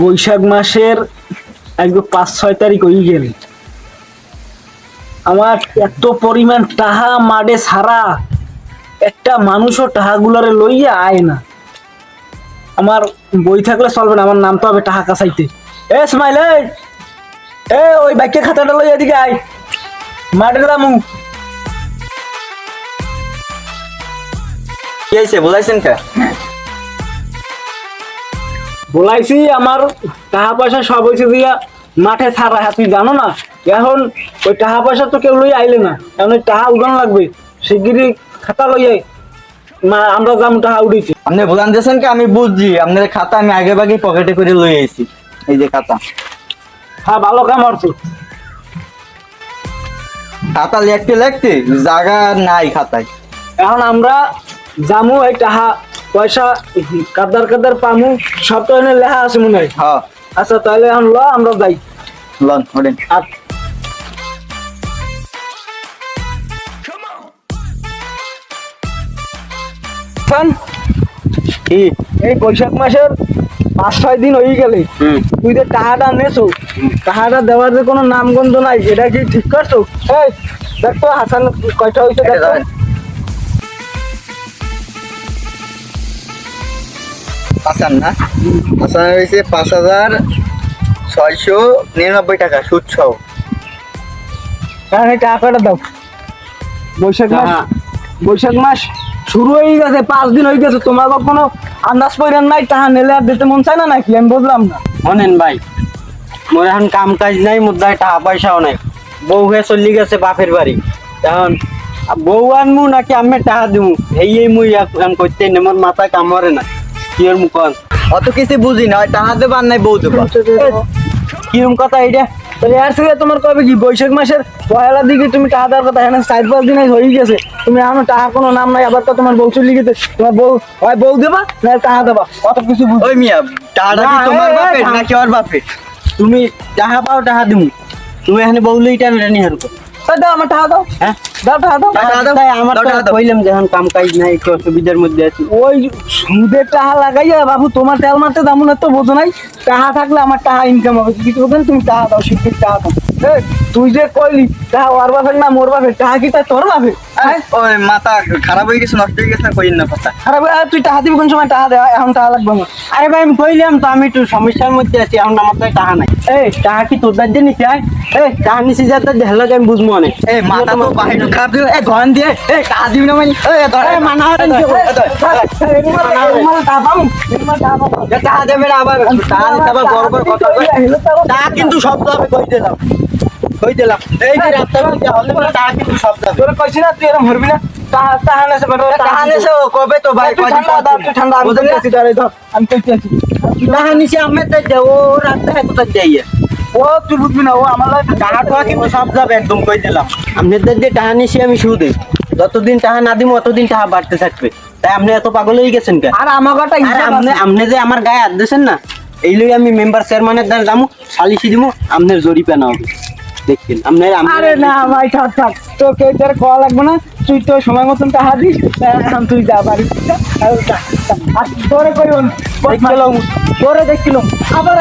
বৈশাখ মাসের একদম পাঁচ, ছয় তারিখ হয়ে গেল। আমার এত পরিমাণ টাহা মাডে সারা, একটা মানুষও টাহা টাহাগুলারে লইয়া আয় না। আমার বই থাকলে চলবে না, আমার নাম তো হবে টাহা কাছাইতে এ স্মাইল এ, ওই বাইকে খাতাটা লইয়া এদিকে আয়। মাঠে দামু কি হয়েছে বলাইছেন কে? বলাইছি আমার টাকা পয়সা সব হয়েছে দিয়া মাঠে ছাড়া। হ্যাঁ তুই জানো না এখন ওই টাকা পয়সা তো কেউ লই আইলে না। এখন ওই টাকা উঠানো লাগবে শিগগিরই খাতা লইয়ে মা আমরা যাম টাকা উঠেছি আপনি বলান দিয়েছেন কি? আমি বুঝছি আপনার খাতা আমি আগে বাগে পকেটে করে লই আইছি এই যে খাতা। হ্যাঁ ভালো কাম করছ। খাতা লিখতে লিখতে জায়গা নাই খাতায়। এখন আমরা জামু এই টাকা পয়সা কাদার কাদার পামু সব তো এনে লেখা আছে মনে হয়। হ্যাঁ। আচ্ছা তাহলে এখন ল আমরা যাই। লন ওঠেন আর কি? এই বৈশাখ মাসের পাঁচ ছয় দিন হয়ে গেলে তুই যে টাকাটা নেছো টাকাটা দেওয়ার যে কোনো নামগন্ধ নাই এটা কি ঠিক করছ? এই দেখ তো হাসান কয়টা হয়েছে দেখ। তো। না আসান হয়েছে পাঁচ হাজার ছয়শো নিরানব্বই টাকা সুদ সহ। হ্যাঁ এই টাকাটা দাও। বৈশাখ মাস হ্যাঁ। বৈশাখ মাস শুরু হয়ে গেছে পাঁচ দিন হয়ে গেছে তোমার কোনো আন্দাজ পড়েন নাই টাকা নিলে আর দিতে মন চায় না নাকি? আমি বুঝলাম না। শোনেন ভাই মোর এখন কাম কাজ নাই মুদ্রায় টাকা পয়সাও নাই। বউ হয়ে চলি গেছে বাপের বাড়ি। এখন বউ আনমু নাকি আমি টাকা দিমু? এই মুই এখন করতে নে মোর মাথা কামড়ে না। কি অত কিছু বুঝি না টাকা দেবার নাই বউ দেবা কিরম কথা এইটা? তাহলে এর থেকে তোমার কবে কি বৈশাখ মাসের পয়লা দিকে তুমি টাকা দেওয়ার কথা চার পাঁচ দিন হয়ে গেছে। তুমি এখনও টাকা কোনো নাম নাই আবার তো তোমার বউ চলে গেছে। তোমার বউ হয় বউ দেবা না টাকা দেবা? অত কিছু বুঝ ওই মিয়া টাকাটা কি তোমার বাপের নাকি ওর বাপের? তুমি টাকা পাও টাকা দিমু। তুমি এখানে বউলে এটা রেনি হারকো। দাও আমার টাকা দাও। হ্যাঁ? দাও টাকা দাও। টাকা দাও, তাই আমার টাকা কইলাম যে কাম কাজ নাই একটু অসুবিধার মধ্যে আছি। ওই সুদের টাকা লাগাইয়া বাবু তোমার তেল মারতে দাম না তো বোঝো নাই। টাকা থাকলে আমার টাকা ইনকাম হবে। কিছু বলবেন তুমি? টাকা দাও টাকা দাও। তুই যে কইলি টাকা ওর বাপের না মোর বাপের টাকা কি তাই তোর বাপের? হ্যাঁ? ওই মাথা খারাপ হয়ে গেছে নষ্ট হয়ে গেছে না কইন না কথা। আরে ভাই, তুই টাকা দিবি কোন সময়? টাকা দে এখন টাকা লাগবে আমার। আরে ভাই আমি কইলাম তো আমি একটু সমস্যার মধ্যে আছি এখন আমার তো টাকা নাই। এই টাকা কি তোর দাঁড়িয়ে নিতে হয়? এই দেখল আমি বুঝব অনেক এই মাথা তো বাহির খারাপ দিল এই ধন দিয়ে এই কাজ দিবি না মানে এই ধর মানা হরেন কি দেবে না আবার টাকা দিতে আবার বড় বড় কথা বলবে। কিন্তু সব যাবে কই দিলাম কই দিলাম এই যে রাস্তা মধ্যে হলে পরে কিন্তু সব যাবে তোর কইছি না তুই এরকম হরবি কবে তো ভাই ঠান্ডা আমি? কইছি আমি তো কোথায় যাইয়ে ও তুই বুঝবি না ও আমার লাগে টাকা টাকা কিন্তু সব যাবে একদম কই দিলাম। আপনাদের যে টাকা নিছি আমি সুদে। যতদিন টাকা না দিব অতদিন টাকা বাড়তে থাকবে। তাই আপনি এত পাগল হয়ে গেছেন কেন? আর আমার কথা আপনি আপনি যে আমার গায়ে হাত দিয়েছেন না এই লই আমি মেম্বার চেয়ারম্যানের দ্বারা যাব সালিশি দিব আপনার জরিপানা হবে। দেখছেন আপনার আরে না ভাই থাক থাক। তোকে তোর লাগবে না। তুই তো সময় মতন টাকা দিস এখন তুই যা বাড়ি। আর তোরে কই তোরে দেখছিলাম আবার